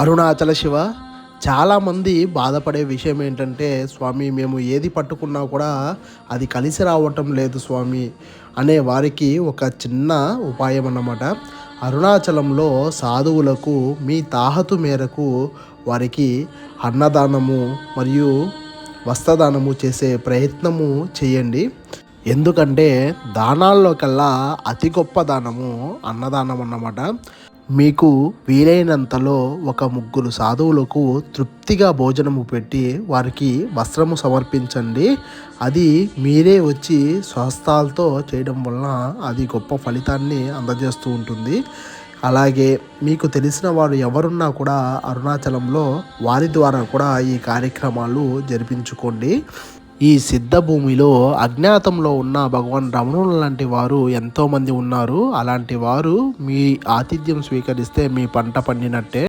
అరుణాచల శివ చాలామంది బాధపడే విషయం ఏంటంటే స్వామి మేము ఏది పట్టుకున్నా కూడా అది కలిసి రావటం లేదు స్వామి అనే వారికి ఒక చిన్న ఉపాయం అన్నమాట. అరుణాచలంలో సాధువులకు మీ తాహతు మేరకు వారికి అన్నదానము మరియు వస్త్రదానము చేసే ప్రయత్నము చేయండి. ఎందుకంటే దానాల్లో కల్లా అతి గొప్ప దానము అన్నదానం అన్నమాట. మీకు వీలైనంతలో ఒక ముగ్గురు సాధువులకు తృప్తిగా భోజనము పెట్టి వారికి వస్త్రము సమర్పించండి. అది మీరే వచ్చి స్వస్థాలతో చేయడం వలన అది గొప్ప ఫలితాన్ని అందజేస్తూ ఉంటుంది. అలాగే మీకు తెలిసిన వారు ఎవరున్నా కూడా అరుణాచలంలో వారి ద్వారా కూడా ఈ కార్యక్రమాలు జరిపించుకోండి. ఈ సిద్ధ భూమిలో అజ్ఞాతంలో ఉన్న భగవాన్ రమణులు లాంటి వారు ఎంతోమంది ఉన్నారు. అలాంటి వారు మీ ఆతిథ్యం స్వీకరిస్తే మీ పంట పండినట్టే.